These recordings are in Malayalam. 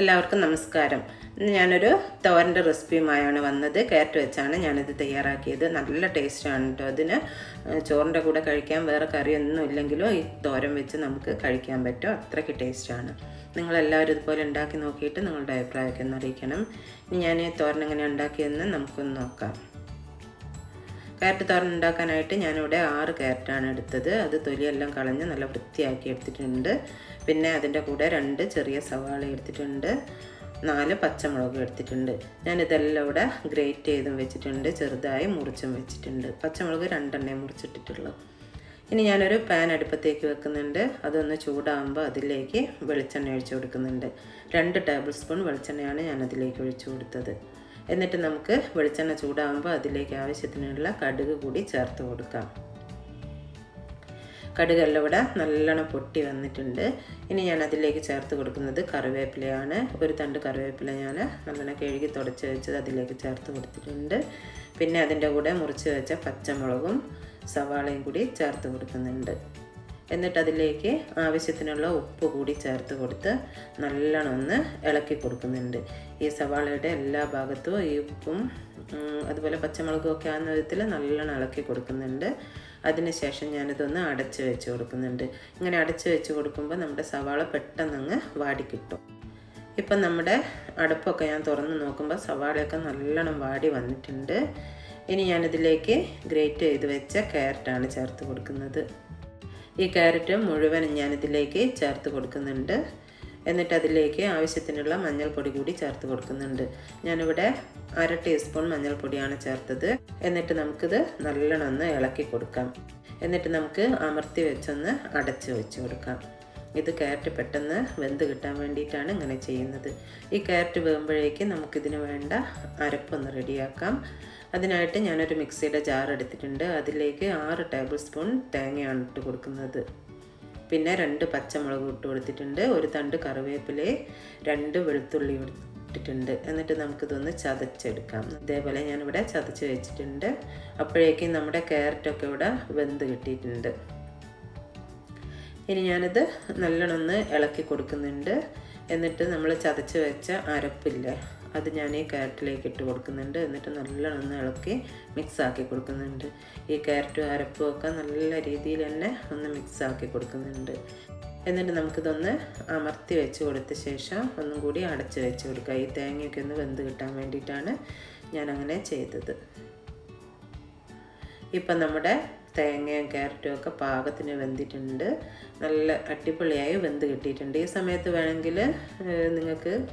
എല്ലാവർക്കും നമസ്കാരം. ഇന്ന് ഞാനൊരു തോരന്റെ റെസിപ്പിയുമായാണ് വന്നത്. ക്യാരറ്റ് വെച്ചാണ് ഞാനിത് തയ്യാറാക്കിയത്. നല്ല ടേസ്റ്റാണ് കേട്ടോ അതിന്. ചോറിന്റെ കൂടെ കഴിക്കാൻ വേറെ കറിയൊന്നും ഇല്ലെങ്കിലും ഈ തോരൻ വെച്ച് നമുക്ക് കഴിക്കാൻ പറ്റും. അത്രയ്ക്ക് ടേസ്റ്റാണ്. നിങ്ങളെല്ലാവരും ഇതുപോലെ ഉണ്ടാക്കി നോക്കിയിട്ട് നിങ്ങളുടെ അഭിപ്രായമൊക്കെ ഒന്ന് അറിയിക്കണം. ഞാൻ ഈ തോരൻ എങ്ങനെ ഉണ്ടാക്കിയതെന്ന് നമുക്കൊന്ന് നോക്കാം. ക്യാരറ്റ് തോരൻ ഉണ്ടാക്കാനായിട്ട് ഞാനിവിടെ ആറ് ക്യാരറ്റാണ് എടുത്തത്. അത് തൊലിയെല്ലാം കളഞ്ഞ് നല്ല വൃത്തിയാക്കി എടുത്തിട്ടുണ്ട്. പിന്നെ അതിന്റെ കൂടെ രണ്ട് ചെറിയ സവാള എടുത്തിട്ടുണ്ട്. നാല് പച്ചമുളക് എടുത്തിട്ടുണ്ട്. ഞാനിതെല്ലാം ഇവിടെ ഗ്രേറ്റ് ചെയ്തും വെച്ചിട്ടുണ്ട്. ചെറുതായി മുറിച്ചും വെച്ചിട്ടുണ്ട്. പച്ചമുളക് രണ്ടെണ്ണേ മുറിച്ചിട്ടിട്ടുള്ളൂ. ഇനി ഞാനൊരു പാൻ അടുപ്പത്തേക്ക് വെക്കുന്നുണ്ട്. അതൊന്ന് ചൂടാകുമ്പോൾ അതിലേക്ക് വെളിച്ചെണ്ണ ഒഴിച്ചു കൊടുക്കുന്നുണ്ട്. രണ്ട് ടേബിൾ സ്പൂൺ വെളിച്ചെണ്ണയാണ് ഞാൻ അതിലേക്ക് ഒഴിച്ചു കൊടുത്തത്. എന്നിട്ട് നമുക്ക് വെളിച്ചെണ്ണ ചൂടാകുമ്പോൾ അതിലേക്ക് ആവശ്യത്തിനുള്ള കടുക് കൂടി ചേർത്ത് കൊടുക്കാം. കടുകെല്ലാം ഇവിടെ നല്ലോണം പൊട്ടി വന്നിട്ടുണ്ട്. ഇനി ഞാൻ അതിലേക്ക് ചേർത്ത് കൊടുക്കുന്നത് കറിവേപ്പിലയാണ്. ഒരു തണ്ട് കറിവേപ്പില ഞാൻ നല്ലോണം കഴുകി തുടച്ച് വെച്ചത് അതിലേക്ക് ചേർത്ത് കൊടുത്തിട്ടുണ്ട്. പിന്നെ അതിന്റെ കൂടെ മുറിച്ച് വെച്ച പച്ചമുളകും സവാളയും കൂടി ചേർത്ത് കൊടുക്കുന്നുണ്ട്. എന്നിട്ട് അതിലേക്ക് ആവശ്യത്തിനുള്ള ഉപ്പ് കൂടി ചേർത്ത് കൊടുത്ത് നല്ലോണം ഒന്ന് ഇളക്കി കൊടുക്കുന്നുണ്ട്. ഈ സവാളയുടെ എല്ലാ ഭാഗത്തും ഈ ഉപ്പും അതുപോലെ പച്ചമുളകും ഒക്കെ ആകുന്ന വിധത്തിൽ നല്ലോണം ഇളക്കി കൊടുക്കുന്നുണ്ട്. അതിനുശേഷം ഞാനിതൊന്ന് അടച്ച് വെച്ച് കൊടുക്കുന്നുണ്ട്. ഇങ്ങനെ അടച്ച് വെച്ച് കൊടുക്കുമ്പോൾ നമ്മുടെ സവാള പെട്ടെന്ന് അങ്ങ് വാടി കിട്ടും. ഇപ്പം നമ്മുടെ അടുപ്പൊക്കെ ഞാൻ തുറന്ന് നോക്കുമ്പോൾ സവാളയൊക്കെ നല്ലോണം വാടി വന്നിട്ടുണ്ട്. ഇനി ഞാനിതിലേക്ക് ഗ്രേറ്റ് ചെയ്ത് വെച്ച ക്യാരറ്റാണ് ചേർത്ത് കൊടുക്കുന്നത്. ഈ ക്യാരറ്റ് മുഴുവൻ ഞാനിതിലേക്ക് ചേർത്ത് കൊടുക്കുന്നുണ്ട്. എന്നിട്ട് അതിലേക്ക് ആവശ്യത്തിനുള്ള മഞ്ഞൾപ്പൊടി കൂടി ചേർത്ത് കൊടുക്കുന്നുണ്ട്. ഞാനിവിടെ അര ടീസ്പൂൺ മഞ്ഞൾപ്പൊടിയാണ് ചേർത്തത്. എന്നിട്ട് നമുക്കിത് നല്ലോണം ഒന്ന് ഇളക്കി കൊടുക്കാം. എന്നിട്ട് നമുക്ക് അമർത്തി വെച്ചൊന്ന് അടച്ചു വെച്ച് കൊടുക്കാം. ഇത് ക്യാരറ്റ് പെട്ടെന്ന് വെന്ത് കിട്ടാൻ വേണ്ടിയിട്ടാണ് ഇങ്ങനെ ചെയ്യുന്നത്. ഈ ക്യാരറ്റ് വേകുമ്പോഴേക്ക് നമുക്കിതിന് വേണ്ട അരപ്പൊന്ന് റെഡിയാക്കാം. അതിനായിട്ട് ഞാനൊരു മിക്സിയുടെ ജാർ എടുത്തിട്ടുണ്ട്. അതിലേക്ക് ആറ് ടേബിൾ സ്പൂൺ തേങ്ങയാണ് ഇട്ട് കൊടുക്കുന്നത്. പിന്നെ രണ്ട് പച്ചമുളക് ഇട്ട് കൊടുത്തിട്ടുണ്ട്. ഒരു തണ്ട് കറിവേപ്പിലെ രണ്ട് വെളുത്തുള്ളി ഇട്ടിട്ടുണ്ട്. എന്നിട്ട് നമുക്കിതൊന്ന് ചതച്ചെടുക്കാം. ഇതേപോലെ ഞാനിവിടെ ചതച്ച് വെച്ചിട്ടുണ്ട്. അപ്പോഴേക്കും നമ്മുടെ ക്യാരറ്റൊക്കെ ഇവിടെ വെന്ത് കിട്ടിയിട്ടുണ്ട്. ഇനി ഞാനിത് നല്ലോണം ഒന്ന് ഇളക്കി കൊടുക്കുന്നുണ്ട്. എന്നിട്ട് നമ്മൾ ചതച്ച് വെച്ച അരപ്പില്ലേ അത് ഞാൻ ഈ ക്യാരറ്റിലേക്ക് ഇട്ട് കൊടുക്കുന്നുണ്ട്. എന്നിട്ട് നല്ലോണം ഒന്ന് ഇളക്കി മിക്സ് ആക്കി കൊടുക്കുന്നുണ്ട്. ഈ ക്യാരറ്റും അരപ്പും ഒക്കെ നല്ല രീതിയിൽ തന്നെ ഒന്ന് മിക്സ് ആക്കി കൊടുക്കുന്നുണ്ട്. എന്നിട്ട് നമുക്കിതൊന്ന് അമർത്തി വെച്ച് കൊടുത്ത ശേഷം ഒന്നും കൂടി അടച്ച് വെച്ച് കൊടുക്കുക. ഈ തേങ്ങയൊക്കെ ഒന്ന് വെന്ത് കിട്ടാൻ വേണ്ടിയിട്ടാണ് ഞാനങ്ങനെ ചെയ്തത്. ഇപ്പം നമ്മുടെ തേങ്ങയും ക്യാരറ്റും ഒക്കെ പാകത്തിന് വെന്തിട്ടുണ്ട്. നല്ല അടിപൊളിയായി വെന്ത് കിട്ടിയിട്ടുണ്ട്. ഈ സമയത്ത് വേണമെങ്കിൽ നിങ്ങൾക്ക്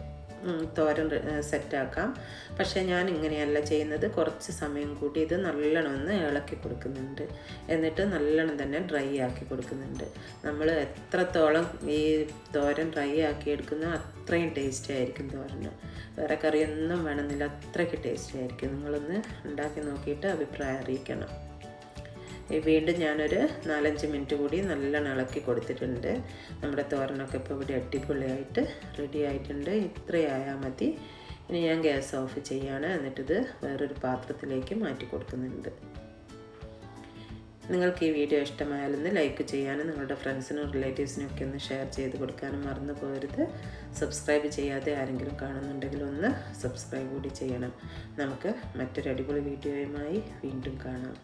തോരൻ സെറ്റാക്കാം. പക്ഷേ ഞാൻ ഇങ്ങനെയല്ല ചെയ്യുന്നത്. കുറച്ച് സമയം കൂട്ടി ഇത് നല്ലോണം ഒന്ന് ഇളക്കി കൊടുക്കുന്നുണ്ട്. എന്നിട്ട് നല്ലോണം തന്നെ ഡ്രൈ ആക്കി കൊടുക്കുന്നുണ്ട്. നമ്മൾ എത്രത്തോളം ഈ തോരൻ ഡ്രൈ ആക്കി എടുക്കുന്നോ അത്രയും ടേസ്റ്റി ആയിരിക്കും തോരന്. വേറെ കറിയൊന്നും വേണമെന്നില്ല. അത്രയ്ക്ക് ടേസ്റ്റി ആയിരിക്കും. നിങ്ങളൊന്ന് ഉണ്ടാക്കി നോക്കിയിട്ട് അഭിപ്രായം അറിയിക്കണം. വീണ്ടും ഞാനൊരു നാലഞ്ച് മിനിറ്റ് കൂടി നല്ലോണം ഇളക്കി കൊടുത്തിട്ടുണ്ട്. നമ്മുടെ തോരനൊക്കെ ഇപ്പോൾ ഇവിടെ അടിപൊളിയായിട്ട് റെഡി ആയിട്ടുണ്ട്. ഇത്രയായാൽ മതി. ഇനി ഞാൻ ഗ്യാസ് ഓഫ് ചെയ്യാണ്. എന്നിട്ടിത് വേറൊരു പാത്രത്തിലേക്ക് മാറ്റി കൊടുക്കുന്നുണ്ട്. നിങ്ങൾക്ക് ഈ വീഡിയോ ഇഷ്ടമായാലൊന്ന് ലൈക്ക് ചെയ്യാനും നിങ്ങളുടെ ഫ്രണ്ട്സിനും റിലേറ്റീവ്സിനും ഒക്കെ ഒന്ന് ഷെയർ ചെയ്ത് കൊടുക്കാനും മറന്നു പോകരുത്. സബ്സ്ക്രൈബ് ചെയ്യാതെ ആരെങ്കിലും കാണുന്നുണ്ടെങ്കിൽ ഒന്ന് സബ്സ്ക്രൈബ് കൂടി ചെയ്യണം. നമുക്ക് മറ്റൊരു അടിപൊളി വീഡിയോയുമായി വീണ്ടും കാണാം.